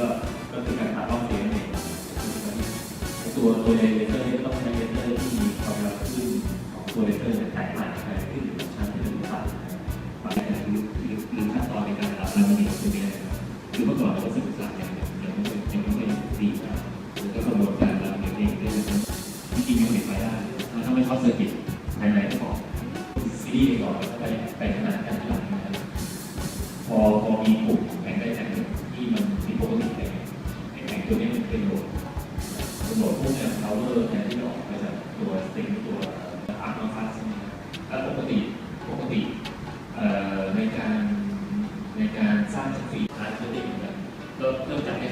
ก็ก็คือการผ่ารอบเฟสเนี่ยตัวตัวเลเซอร์ก็ต้องใช้เลเซอร์ที่มีความยาวขึ้นของตัวเลเซอร์แตกต่างกันขึ้นอยู่กัชั้นที่เป็นผ่านบางอย่างหรือหรือขั้นตอนในการรับรายละเอียดจะมีอะรคือเมื่อก่อนเราศึกษาอย่างเดียังไม่ยังไม่ดีแล้วก็กระบวนการรับเองได้ด้วยนะที่จริงมันเป็นไปได้ถ้าไม่เข้าเซอร์กิตภายในก็บอกซีรีส์ก่อนไปไปขนาดการที่หลังพอพอมีกลุ่มแข่งได้แข่งที่มันมีปกติ ตัวนี้มันเป็นโหลดโหลดพวกเนี่ยเราเวอร์แทนที่จะออกมาจากตัวสติงตัวอาร์ตมาฟัสแล้วปกติปกติในการในการสร้างสปีดทางเทคนิคเนี่ยเริ่มเริ่มจากใช้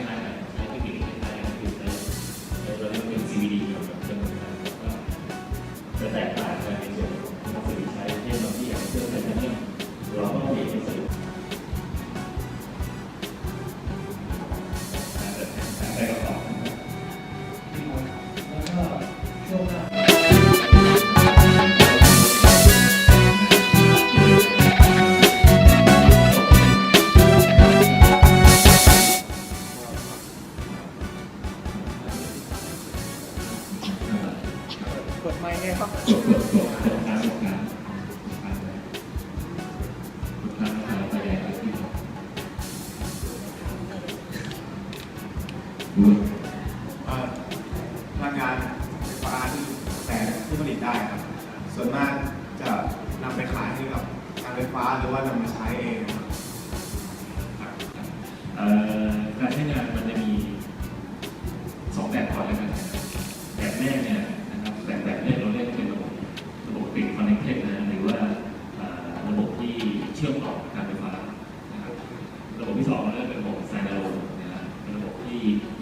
พลังงานไฟฟ้าที่แสงที่ผลิตได้ครับ ส่วนมากจะนำไปขายให้กับการไฟฟ้าหรือว่านำมาใช้เอง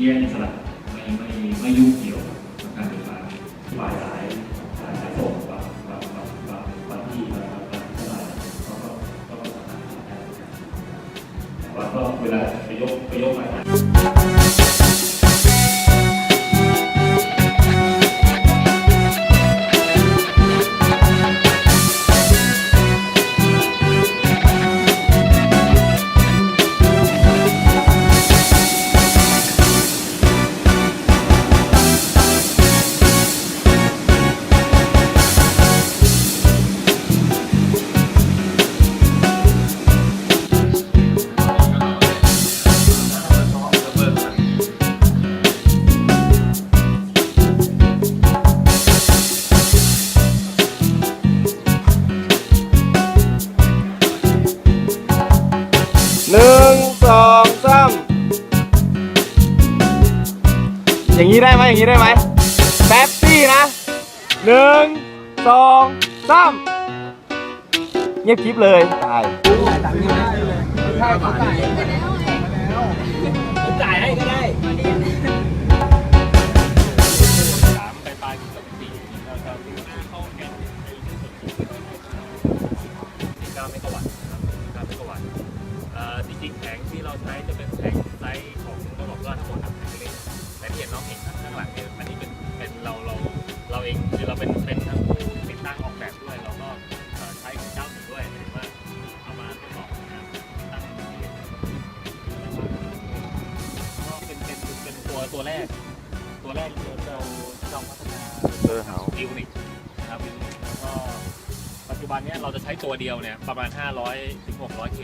ยกสลับไม่ไม่ไม่ยุ่งเกี่ยวกับการไฟฟ้าปลายสายสายสายส่งบางบางบางบางบางที่บางบางบางตลาดก็ก็ก็สามารถทำได้แต่ว่าก็เวลาไปยกไปยกมา หนึ่งสองสามอย่างนี้ได้ไหมอย่างนี้ได้ไหมแป๊บซี่นะหนึ่งสองสามเงียบคลิปเลยได้จ่ ตัวตัวแรก ตัวแรกที่เราจองพัฒนาเออเฮาวิวนิกนะครับวิวนิกแล้วก็ปัจจุบันเนี้ยเราจะใช้ตัวเดียวเนี่ยประมาณ 500ถึง600 k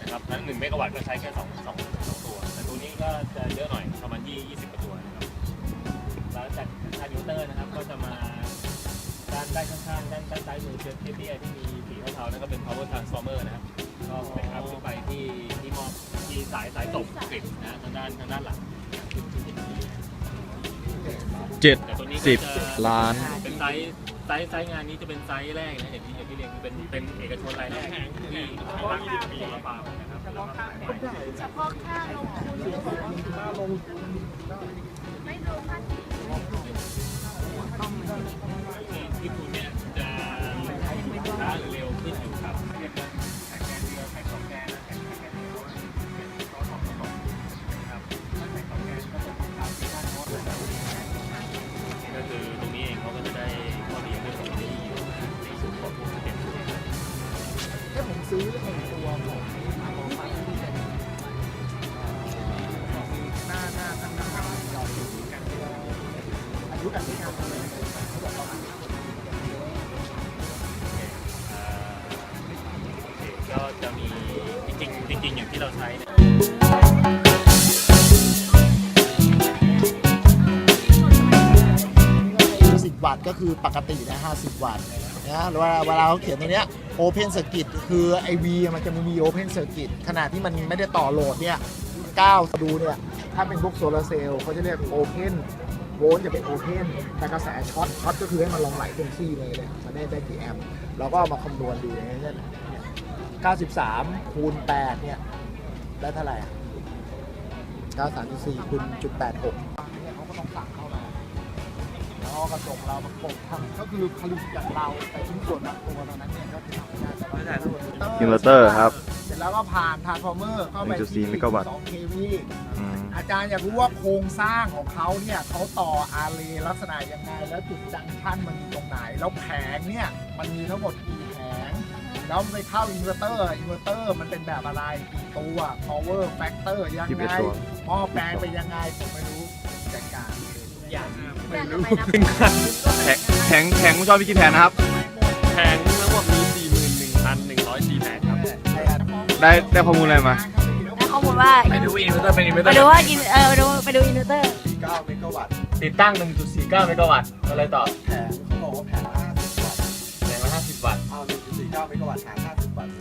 นะครับนั้น1เมกะวัตต์ก็ใช้แค่2 2 2ตัว แต่ตัวนี้ก็จะเยอะหน่อยประมาณ20 20กว่าตัวนะครับแล้วจากคาร์ดิวเตอร์นะครับก็จะมาด้านด้านข้างๆด้านด้านซ้ายมือเชือกเตี้ยๆที่มีสีเทาๆนั่นก็เป็น power transformer นะครับก็ไปครับขึ้นไปที่ที่มอบที่สายสายส่งกริดนะทางด้านทางด้านหลังที่ที่ เจ็ดแต่ตัวนี้ก็สิบจะล้าน เป็นไซส์ไซส์ไซส์งานนี้จะเป็นไซส์แรกนะอย่างที่อย่างที่เรียนคือเป็นเป็นเอกชนรายแรกที่ตั้งปีละเปล่านะครับแล้วก็ขายไปเฉพาะค่าลงทุนไม่รวมค่าที่ที่ที่ทุน ก็จะมีจริงจริงอย่างที่เราใช้เนี่ย10วัตต์ก็คือปกตินะ50 วัตต์นะเวลาเวลาเขาเขียนตรงเนี้ย Open Circuit คือไอวีมันจะมี Open Circuit ขนาดที่มันไม่ได้ต่อโหลดเนี่ย9ดูเนี่ย ถ้าเป็นพวกโซลาร์เซลล์เขาจะเรียก Open โวลต์จะเป็น Open แต่กระแสช็อตช็อตก็คือให้มันลงไหลเต็มที่เลยเนี่ยมันได้ได้กี่แอมป์เราก็เอามาคำนวณดูอย่างเงี้ย 93 คูณ 8 เนี่ย ได้เท่าไหร่อะ93.4คูณจุด86เนี่ยเขาก็ต้องสั่งเข้ามาแล้วก็กระจกเราประกบทำก็คือผลิตอย่างเราแต่ชิ้นส่วนบางตัวตอนนั้นเนี่ยก็ทำไม่ได้แต่ว่าอินเวอร์เตอร์ครับ เสร็จแล้วก็ผ่านทรานส์ฟอร์เมอร์เข้าไปที่1.4เมกะวัตต์ 2 kV อืมอาจารย์อยากรู้ว่าโครงสร้างของเขาเนี่ยเขาต่ออาร์เรย์ลักษณะยังไง แล้วจุดจังชันมันอยู่ตรงไหน แล้วแผงเนี่ยมันมีทั้งหมดกี่แผง แล้วไปเข้าอินเวอร์เตอร์อินเวอร์เตอร์มันเป็นแบบอะไรกี่ตัว power factor ยัง21ไงตัวหม้อแปลงเป็นยังไงผมไม่รู้จัดการอย่างไม่รู้แข็งแข็งคุณชอบพี่กี่แผนนะครับแผงทั้งหมดมี41,104แผงครับได้ได้ข้อมูลอะไรมาได้ข้อมูลว่าไปดูอินเวอร์เตอร์เป็นอินเวอร์เตไปอร์ดูว่ากินเออไปดูไปดูอินเวอร์เตอร์9เมกะวัตต์ติดตั้ง 1.49 เมกะวัตต์อะไรต่อแผงเขาบอกว่าแผง เมกะวัตต์หาร50วัตต์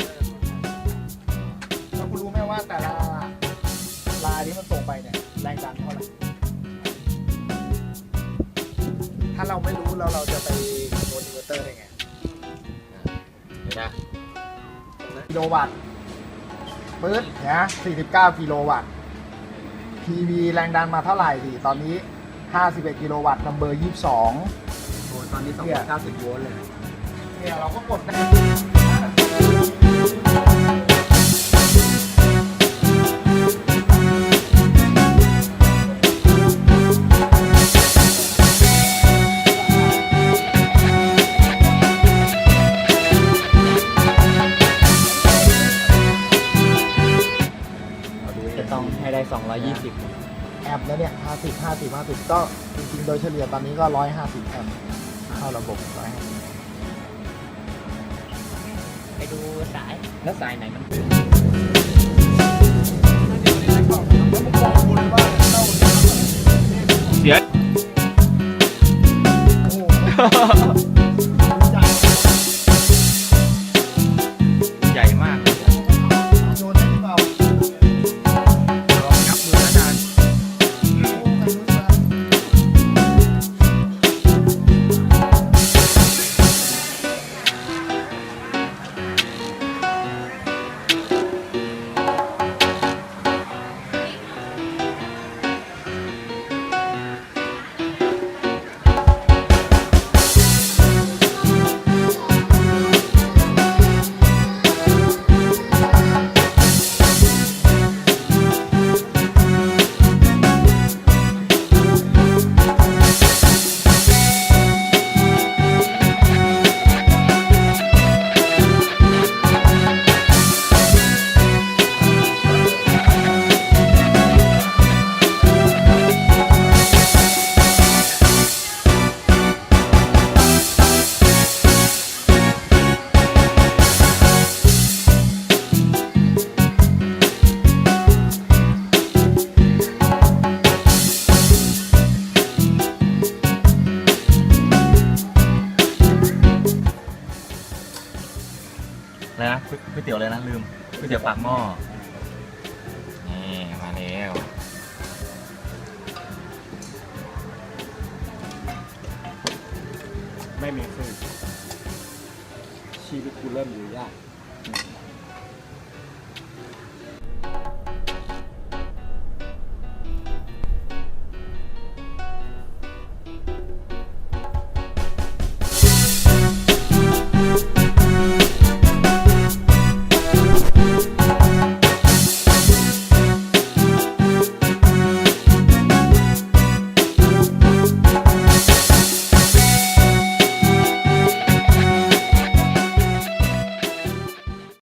แล้วคุณรู้ไหมว่าแต่ละลายที่มันส่งไปเนี่ยแรงดันเท่าไหร่ถ้าเราไม่รู้แล้วเราจะไปคำนวณอินเวอร์เตอร์ได้ไงเห็นไหมกิโลวัตต์ปื๊ดนะ49 กิโลวัตต์ PV แรงดันมาเท่าไหร่ดิตอนนี้ 51 กิโลวัตต์นัมเบอร์ 22 โอ้ตอนนี้ 290 โวลต์เลย เนี่ยเราก็กดได้ 50 50 50ก็จริงๆ โดยเฉลี่ยตอนนี้ก็ 150แอมป์เข้าระบบ150ไปดูสาย แล้วสายไหนมันเสีย วยเตี๋ยวปากหม้อ นี่มาแล้วไม่มีคลื่นชีวิตกูเริ่มอยู่ยาก